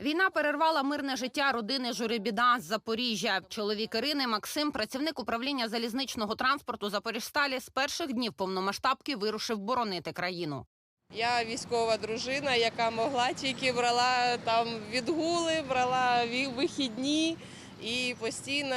Війна перервала мирне життя родини Журибіда з Запоріжжя. Чоловік Ірини Максим, працівник управління залізничного транспорту Запоріжсталі, з перших днів повномасштабки вирушив боронити країну. Я військова дружина, яка могла тільки брала там відгули, брала вихідні і постійно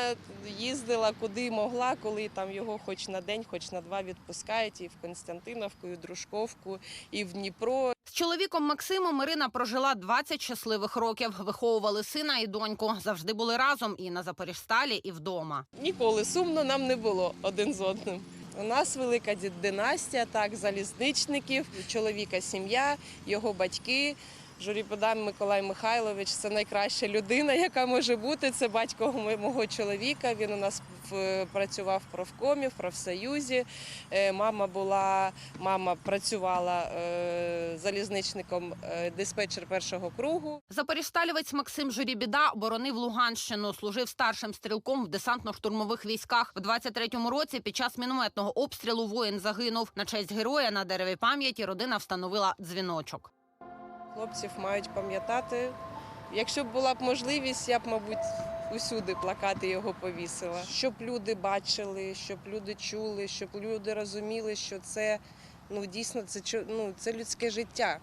їздила куди могла, коли там його хоч на день, хоч на два відпускають, і в Константиновку, і в Дружковку, і в Дніпро. З чоловіком Максимом Ірина прожила 20 щасливих років. Виховували сина і доньку. Завжди були разом і на Запоріжсталі, і вдома. Ніколи сумно нам не було один з одним. У нас велика ді- династія, так, залізничників, чоловіка сім'я, його батьки. Журіподан Миколай Михайлович це найкраща людина, яка може бути. Це батько мого чоловіка. Він у нас працював в профкомі, в профсоюзі. Е, Мама була, мама працювала е, залізничником е, диспетчер першого кругу. Запоріжсталівець Максим Журібіда боронив Луганщину, служив старшим стрілком в десантно-штурмових військах. В 23-му році під час мінометного обстрілу воїн загинув. На честь героя на дереві пам'яті родина встановила дзвіночок. Хлопців мають пам'ятати. Якщо б була б можливість, я б, мабуть, усюди плакати його повісила. Щоб люди бачили, щоб люди чули, щоб люди розуміли, що це ну, дійсно це, ну, це людське життя.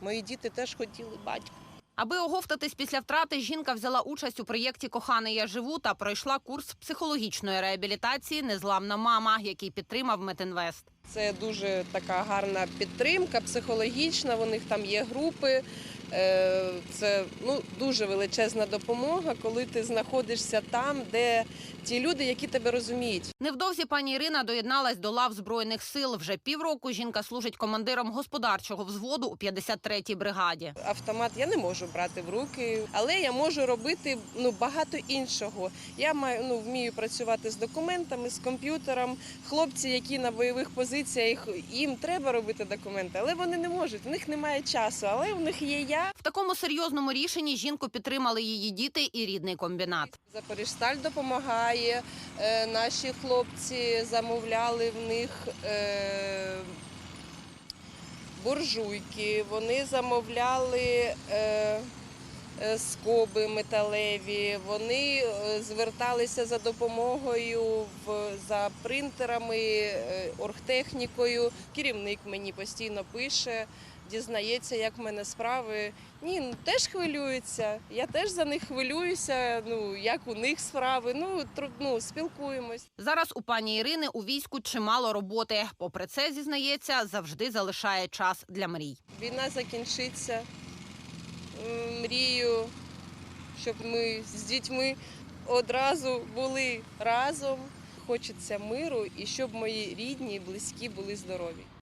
Мої діти теж хотіли батька. Аби оговтатись після втрати, жінка взяла участь у проєкті Коханий я живу та пройшла курс психологічної реабілітації Незламна мама, який підтримав Метинвест. Це дуже така гарна підтримка психологічна. У них там є групи. Е, Це ну, дуже величезна допомога, коли ти знаходишся там, де ті люди, які тебе розуміють. Невдовзі пані Ірина доєдналась до лав збройних сил. Вже півроку жінка служить командиром господарчого взводу у 53-й бригаді. Автомат я не можу брати в руки, але я можу робити ну багато іншого. Я маю ну вмію працювати з документами, з комп'ютером. Хлопці, які на бойових позиціях, їм треба робити документи, але вони не можуть. У них немає часу, але у них є я. В такому серйозному рішенні жінку підтримали її діти і рідний комбінат. Запоріжсталь допомагає. Е, наші хлопці замовляли в них е, буржуйки, вони замовляли е, скоби металеві, вони зверталися за допомогою за принтерами, оргтехнікою. Керівник мені постійно пише. Дізнається, як в мене справи. Ні, ну теж хвилюється. Я теж за них хвилююся. Ну як у них справи. Ну тру- ну, спілкуємось. Зараз у пані Ірини у війську чимало роботи. Попри це, зізнається, завжди залишає час для мрій. Війна закінчиться. Мрію, щоб ми з дітьми одразу були разом. Хочеться миру і щоб мої рідні і близькі були здорові.